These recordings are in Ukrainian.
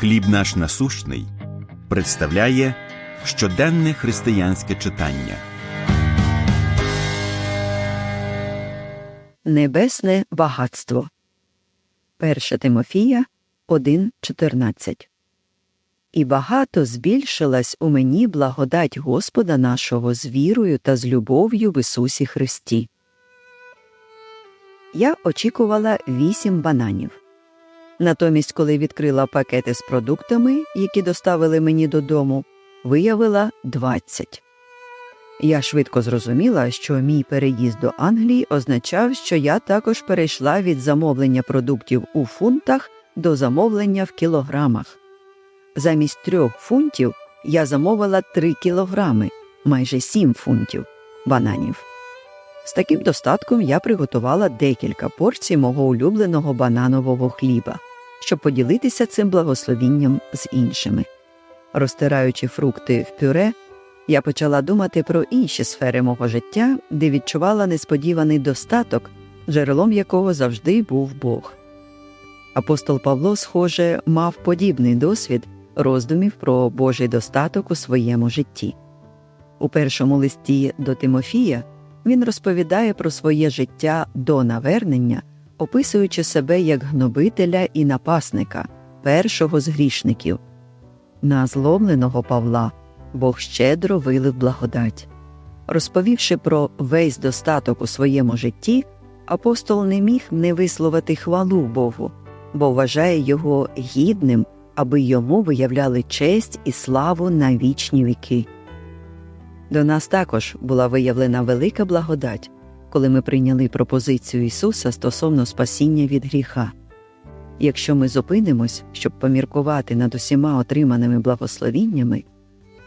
Хліб наш насущний представляє щоденне християнське читання. Небесне багатство. 1 Тимофія 1.14 І багато збільшилась у мені благодать Господа нашого з вірою та з любов'ю в Ісусі Христі. Я очікувала вісім бананів. Натомість, коли відкрила пакети з продуктами, які доставили мені додому, виявила 20. Я швидко зрозуміла, що мій переїзд до Англії означав, що я також перейшла від замовлення продуктів у фунтах до замовлення в кілограмах. Замість трьох фунтів я замовила три кілограми, майже сім фунтів бананів. З таким достатком я приготувала декілька порцій мого улюбленого бананового хліба, щоб поділитися цим благословінням з іншими. Розтираючи фрукти в пюре, я почала думати про інші сфери мого життя, де відчувала несподіваний достаток, джерелом якого завжди був Бог. Апостол Павло, схоже, мав подібний досвід роздумів про Божий достаток у своєму житті. У першому листі до Тимофія він розповідає про своє життя до навернення, описуючи себе як гнобителя і напасника, першого з грішників. На зломленого Павла Бог щедро вилив благодать. Розповівши про весь достаток у своєму житті, апостол не міг не висловити хвалу Богу, бо вважає його гідним, аби йому виявляли честь і славу на вічні віки. До нас також була виявлена велика благодать, коли ми прийняли пропозицію Ісуса стосовно спасіння від гріха. Якщо ми зупинимось, щоб поміркувати над усіма отриманими благословіннями,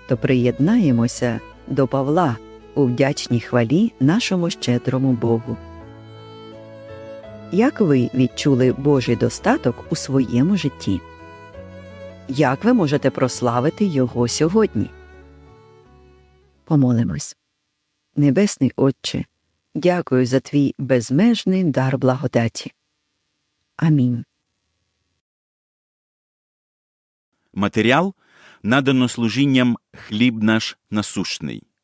то приєднаємося до Павла у вдячній хвалі нашому щедрому Богу. Як ви відчули Божий достаток у своєму житті? Як ви можете прославити Його сьогодні? Помолимось. Небесний Отче, дякую за твій безмежний дар благодаті. Амінь. Матеріал надано служінням хліб наш насущний.